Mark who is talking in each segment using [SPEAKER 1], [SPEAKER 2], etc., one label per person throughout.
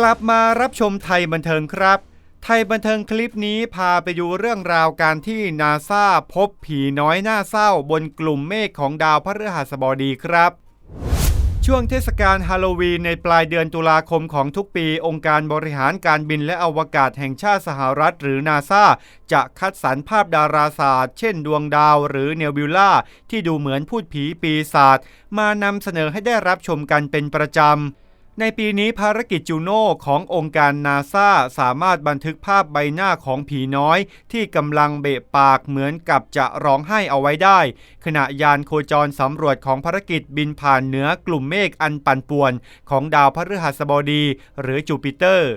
[SPEAKER 1] กลับมารับชมไทยบันเทิงครับ ไทยบันเทิงคลิปนี้พาไปดูเรื่องราวการที่นาซาพบผีน้อยหน้าเศร้าบนกลุ่มเมฆของดาวพฤหัสบดีครับ ช่วงเทศกาลฮาโลวีนในปลายเดือนตุลาคมของทุกปี องค์การบริหารการบินและอวกาศแห่งชาติสหรัฐหรือนาซาจะคัดสรรภาพดาราศาสตร์ เช่นดวงดาวหรือเนบิวล่าที่ดูเหมือนพูดผีปีศาจมานำเสนอให้ได้รับชมกันเป็นประจำ ในปีนี้ภารกิจจูโน่ขององค์การนาซาสามารถบันทึกภาพใบหน้าของผีน้อย ที่กำลังเบะปากเหมือนกับจะร้องไห้เอาไว้ได้ ขณะยานโคจรสำรวจของภารกิจบินผ่านเหนือกลุ่มเมฆอันปั่นป่วน ของดาวพฤหัสบดี หรือจูปิเตอร์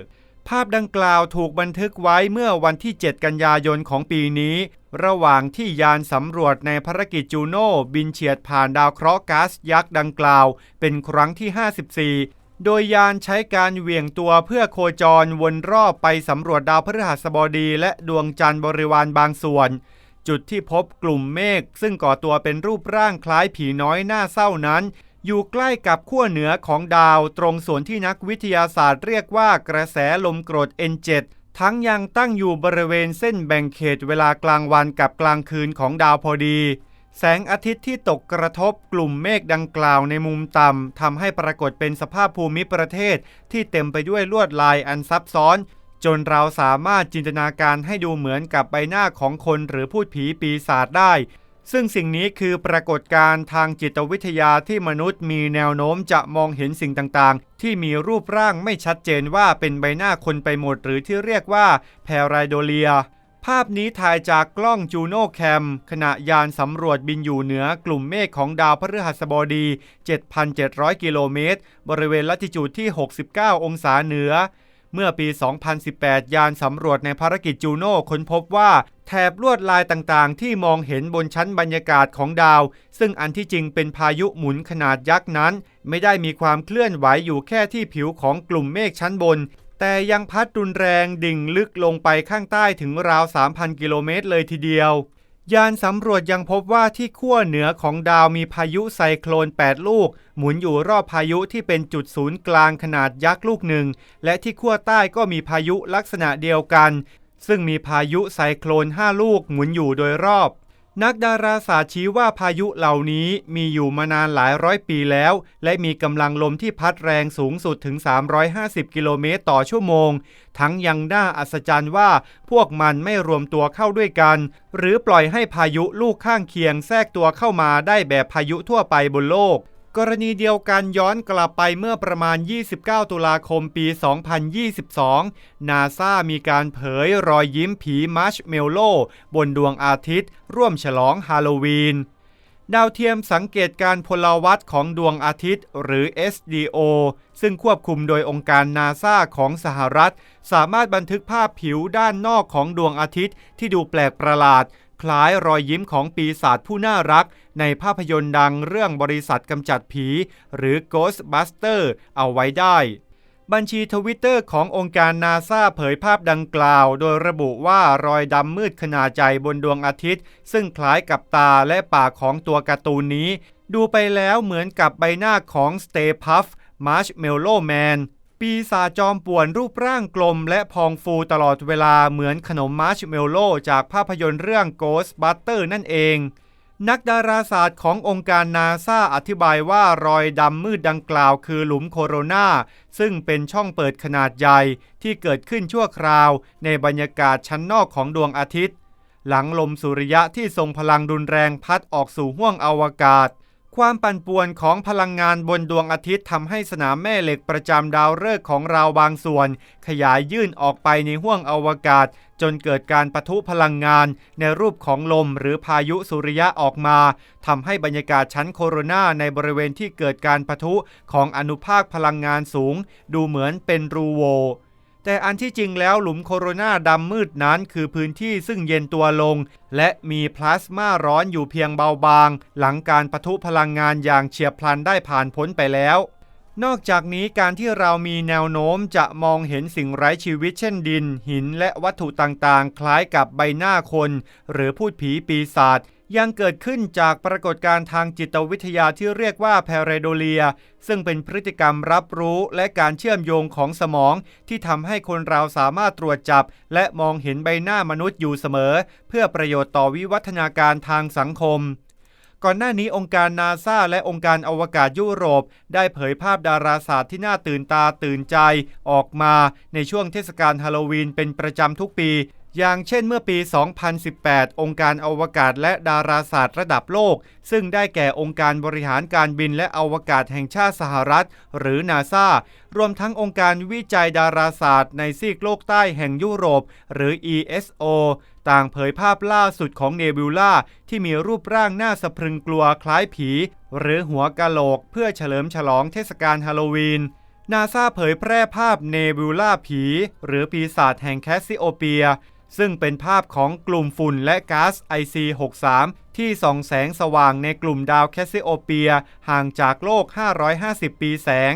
[SPEAKER 1] ภาพดังกล่าวถูกบันทึกไว้เมื่อวันที่ 7 กันยายนของปีนี้ ระหว่างที่ยานสำรวจในภารกิจจูโน่บินเฉียดผ่านดาวเคราะห์ก๊าซยักษ์ดังกล่าว เป็นครั้งที่ 54 โดยยานใช้การเหวี่ยงตัวเพื่อโคจรวนรอบไปสำรวจดาวพฤหัสบดีและดวงจันทร์บริวารบางส่วน จุดที่พบกลุ่มเมฆซึ่งก่อตัวเป็นรูปร่างคล้ายผีน้อยหน้าเศร้านั้น อยู่ใกล้กับขั้วเหนือของดาวตรงส่วนที่นักวิทยาศาสตร์เรียกว่ากระแสลมกรด N7 ทั้งยังตั้งอยู่บริเวณเส้นแบ่งเขตเวลากลางวันกับกลางคืนของดาวพอดี แสงอาทิตย์ที่ตกกระทบกลุ่มเมฆดังกล่าวในมุมต่ำทำให้ปรากฏเป็นสภาพภูมิประเทศ ที่เต็มไปด้วยลวดลายอันซับซ้อน จนเราสามารถจินตนาการให้ดูเหมือนกับใบหน้าของคนหรือพูดผีปีศาจได้ ซึ่งสิ่งนี้คือปรากฏการณ์ทางจิตวิทยาที่มนุษย์มีแนวโน้มจะมองเห็นสิ่งต่างๆ ที่มีรูปร่างไม่ชัดเจนว่าเป็นใบหน้าคนไปหมดหรือที่เรียกว่าแพไรโดเลีย ภาพนี้ถ่ายจากกล้องจูโน่แคม ขณะยานสำรวจบินอยู่เหนือกลุ่มเมฆของดาวพฤหัสบดี 7,700 กิโลเมตร บริเวณลัติจูดที่ 69 องศาเหนือ เมื่อปี 2018 ยานสำรวจในภารกิจจูโน่ค้นพบว่าแถบลวดลายต่างๆ ที่มองเห็นบนชั้นบรรยากาศของดาว ซึ่งอันที่จริงเป็นพายุหมุนขนาดยักษ์นั้น ไม่ได้มีความเคลื่อนไหวอยู่แค่ที่ผิวของกลุ่มเมฆชั้นบน แต่ยังพัดรุนแรงดิ่งลึกลงไปข้างใต้ถึงราว 3,000 กิโลเมตรเลยทีเดียว ยานสำรวจยังพบว่าที่ขั้วเหนือของดาวมีพายุไซโคลน 8 ลูก หมุนอยู่รอบพายุที่เป็นจุดศูนย์กลางขนาดยักษ์ลูกหนึ่ง และที่ขั้วใต้ก็มีพายุลักษณะเดียวกัน ซึ่งมีพายุไซโคลน 5 ลูกหมุนอยู่โดยรอบ นักดาราศาสตร์ชี้ว่าพายุเหล่านี้มีอยู่มานานหลายร้อยปีแล้ว และมีกำลังลมที่พัดแรงสูงสุดถึง 350 กิโลเมตรต่อชั่วโมง ทั้งยังน่าอัศจรรย์ว่าพวกมันไม่รวมตัวเข้าด้วยกัน หรือปล่อยให้พายุลูกข้างเคียงแทรกตัวเข้ามาได้แบบพายุทั่วไปบนโลก กรณีเดียวกันย้อนกลับไปเมื่อประมาณ 29 ตุลาคมปี 2022 นาซามีการเผยรอยยิ้มผีมัชเมลโลบนดวงอาทิตย์ ร่วมฉลองฮาโลวีน ดาวเทียมสังเกตการพลวัตของดวงอาทิตย์ หรือ SDO ซึ่งควบคุมโดยองค์การนาซาของสหรัฐ สามารถบันทึกภาพผิวด้านนอกของดวงอาทิตย์ที่ดูแปลกประหลาด คล้ายรอยยิ้มของปีศาจผู้น่ารัก ในภาพยนตร์ดังเรื่องบริษัทกำจัดผี หรือ Ghostbuster เอาไว้ได้ บัญชีทวิตเตอร์ขององค์การนาซาเผยภาพดังกล่าว โดยระบุว่ารอยดำมืดขนาดใหญ่บนดวงอาทิตย์ ซึ่งคล้ายกับตาและปากของตัวการ์ตูนนี้ ดูไปแล้วเหมือนกับใบหน้าของสเตพั ปีศาจจอมป่วนรูปร่างกลมและพองฟูตลอดเวลาเหมือนขนมมาร์ชเมลโลจากภาพยนตร์เรื่อง Ghostbuster นั่นเอง นักดาราศาสตร์ขององค์การนาซาอธิบายว่ารอยดำมืดดังกล่าวคือหลุมโคโรนาซึ่งเป็นช่องเปิดขนาดใหญ่ที่เกิดขึ้นชั่วคราว ในบรรยากาศชั้นนอกของดวงอาทิตย์ หลังลมสุริยะที่ทรงพลังรุนแรงพัดออกสู่ห้วงอวกาศ ความปั่นป่วนของพลังงานบนดวงอาทิตย์ทำให้สนามแม่เหล็กประจำดาวฤกษ์ของเราบางส่วน ขยายยื่นออกไปในห้วงอวกาศ จนเกิดการปะทุพลังงานในรูปของลมหรือพายุสุริยะออกมาทำให้บรรยากาศชั้นโคโรนาในบริเวณที่เกิดการปะทุของอนุภาคพลังงานสูง ดูเหมือนเป็นรูโว แต่อันที่จริงแล้วหลุมโคโรนาดำมืดนั้นคือพื้นที่ซึ่งเย็นตัวลง และมีพลาสมาร้อนอยู่เพียงเบาบาง หลังการปะทุพลังงานอย่างเฉียบพลันได้ผ่านพ้นไปแล้ว นอกจากนี้การที่เรามีแนวโน้มจะมองเห็นสิ่งไร้ชีวิตเช่นดิน หินและวัตถุต่างๆ คล้ายกับใบหน้าคน หรือพูดผีปีศาจ ยังเกิดขึ้นจากปรากฏการณ์ทางจิตวิทยาที่เรียกว่าแพเรโดเลีย ซึ่งเป็นพฤติกรรมรับรู้และการเชื่อมโยงของสมอง ที่ทำให้คนเราสามารถตรวจจับ และมองเห็นใบหน้ามนุษย์อยู่เสมอ เพื่อประโยชน์ต่อวิวัฒนาการทางสังคมก่อนหน้านี้องค์การนาซาและองค์การอวกาศยุโรป ได้เผยภาพดาราศาสตร์ที่น่าตื่นตาตื่นใจออกมาในช่วงเทศกาลฮาโลวีนเป็นประจำทุกปี อย่างเช่นเมื่อปี 2018 องค์การอวกาศและดาราศาสตร์ระดับโลก ซึ่งได้แก่องค์การบริหารการบินและอวกาศแห่งชาติสหรัฐ หรือนาซารวมทั้งองค์การวิจัยดาราศาสตร์ในซีกโลกใต้แห่งยุโรป หรือ ESO ต่างเผยภาพล่าสุดของเนบิวลาที่มีรูปร่างน่าสะพรึงกลัวคล้ายผี หรือหัวกะโหลก เพื่อเฉลิมฉลองเทศกาลฮาโลวีนนาซาเผยแพร่ภาพเนบิวลาผี หรือปีศาจแห่งแคสซิโอเปีย ซึ่งเป็นภาพของกลุ่มฝุ่นและก๊าซ IC63 ที่ส่องแสงสว่างในกลุ่มดาวแคสซิโอเปียห่างจากโลก 550 ปีแสง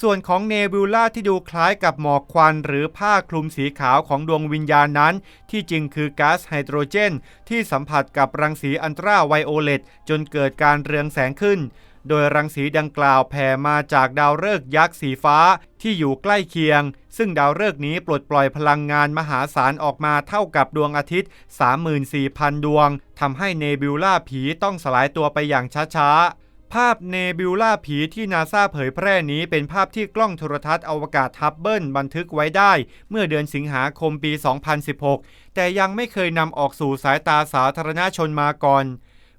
[SPEAKER 1] ส่วนของเนบิวลาที่ดูคล้ายกับหมอกควันหรือผ้าคลุมสีขาวของดวงวิญญาณนั้น ที่จริงคือก๊าซไฮโดรเจน ที่สัมผัสกับรังสีอันตราไวโอเลตจนเกิดการเรืองแสงขึ้น โดยรังสีดังกล่าวแผ่มาจากดาวฤกษ์ยักษ์สีฟ้าที่อยู่ใกล้เคียง ซึ่งดาวฤกษ์นี้ปลดปล่อยพลังงานมหาศาลออกมาเท่ากับดวงอาทิตย์ 34,000 ดวงทำให้เนบิวลาผีต้องสลายตัวไปอย่างช้าๆภาพเนบิวลาผีที่นาซาเผยแพร่นี้เป็นภาพที่กล้องโทรทัศน์อวกาศฮับเบิลบันทึกไว้ได้ เมื่อเดือนสิงหาคมปี 2016 แต่ยังไม่เคยนำออกสู่สายตาสาธารณชนมาก่อน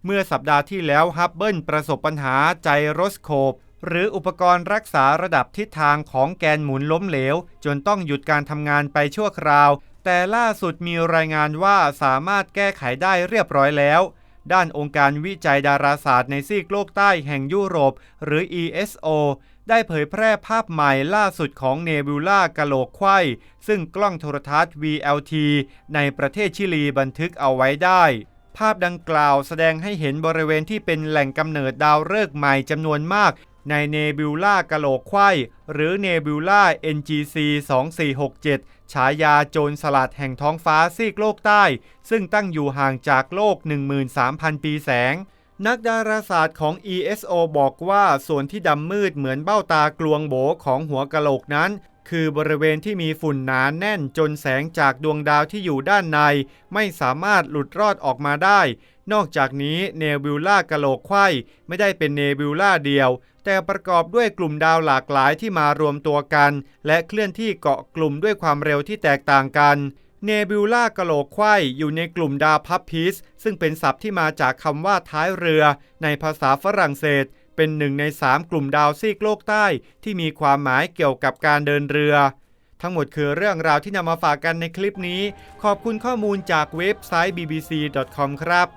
[SPEAKER 1] เมื่อสัปดาห์ที่แล้วฮับเบิลประสบปัญหาไจโรสโคป หรืออุปกรณ์รักษาระดับทิศทางของแกนหมุนล้มเหลว จนต้องหยุดการทำงานไปชั่วคราว แต่ล่าสุดมีรายงานว่าสามารถแก้ไขได้เรียบร้อยแล้ว ด้านองค์การวิจัยดาราศาสตร์ในซีกโลกใต้แห่งยุโรป หรือ ESO ได้เผยแพร่ภาพใหม่ล่าสุดของเนบิวลากะโหลกไขว้ซึ่งกล้องโทรทัศน์ VLT ในประเทศชิลีบันทึกเอาไว้ได้ ภาพดังกล่าวแสดงให้เห็นบริเวณที่เป็นแหล่งกำเนิดดาวฤกษ์ใหม่จำนวนมาก ในเนบิวลากะโหลกไขว้หรือเนบิวลา NGC 2467 ฉายาโจรสลัดแห่งท้องฟ้าซีกโลกใต้ ซึ่งตั้งอยู่ห่างจากโลก 13,000 ปีแสง นักดาราศาสตร์ของ ESO บอกว่าส่วนที่ดำมืดเหมือนเบ้าตากลวงโบของหัวกะโหลกนั้น คือบริเวณที่มีฝุ่นหนาแน่นจนแสงจากดวงดาวที่อยู่ด้านใน ไม่สามารถหลุดรอดออกมาได้ นอกจากนี้เนบิวล่ากะโหลกไขว้ไม่ได้เป็นเนบิวล่าเดียว แต่ประกอบด้วยกลุ่มดาวหลากหลายที่มารวมตัวกัน และเคลื่อนที่เกาะกลุ่มด้วยความเร็วที่แตกต่างกันเนบิวล่ากะโหลกไขว้อยู่ในกลุ่มดาวพับพีสซึ่งเป็นศัพท์ที่มาจากคำว่าท้ายเรือ ในภาษาฝรั่งเศส เป็นหนึ่งในสามกลุ่มดาวซีกโลกใต้ที่มีความหมายเกี่ยวกับการเดินเรือ ทั้งหมดคือเรื่องราวที่นำมาฝากกันในคลิปนี้ ขอบคุณข้อมูลจากเว็บไซต์ bbc.com ครับ